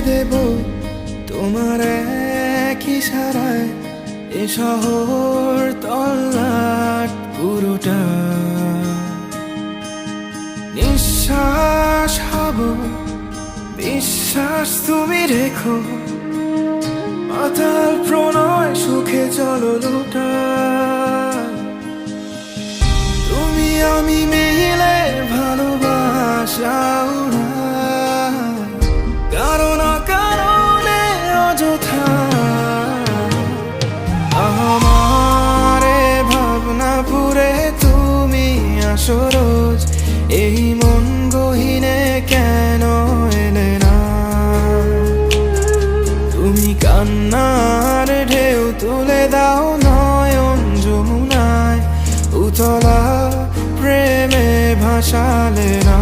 দেব তোমার একই সারায় এ শহর তল্লাট পুরোটা। নিঃশ্বাস হব, বিশ্বাস তুমি রেখো পাতাল প্রণয় সুখে চলো লোটা। তুমি আমি মিলে ভালোবাসাও রোজ এই মন গহিনে কেন এলে না? তুমি কান্নার ঢেউ তুলে দাও নয়ন যমুনায়, উতলা প্রেমে ভাসালে না।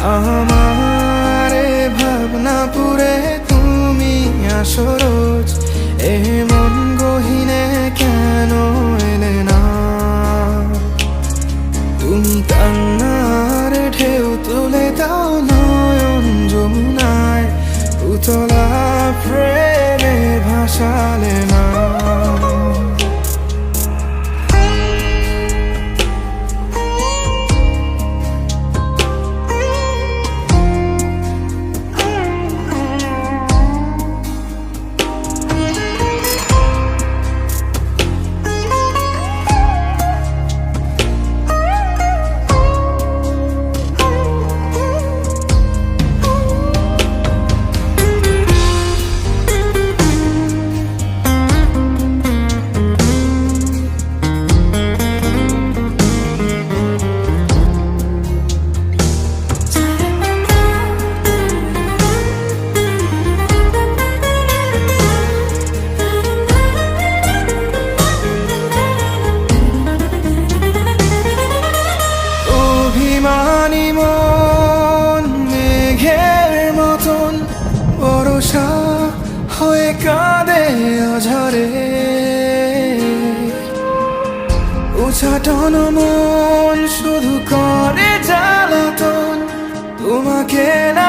আমারে হয়ে কাঁদে অঝরে। উচাটন মন শুধু করে জ্বালাতন। তোমাকে না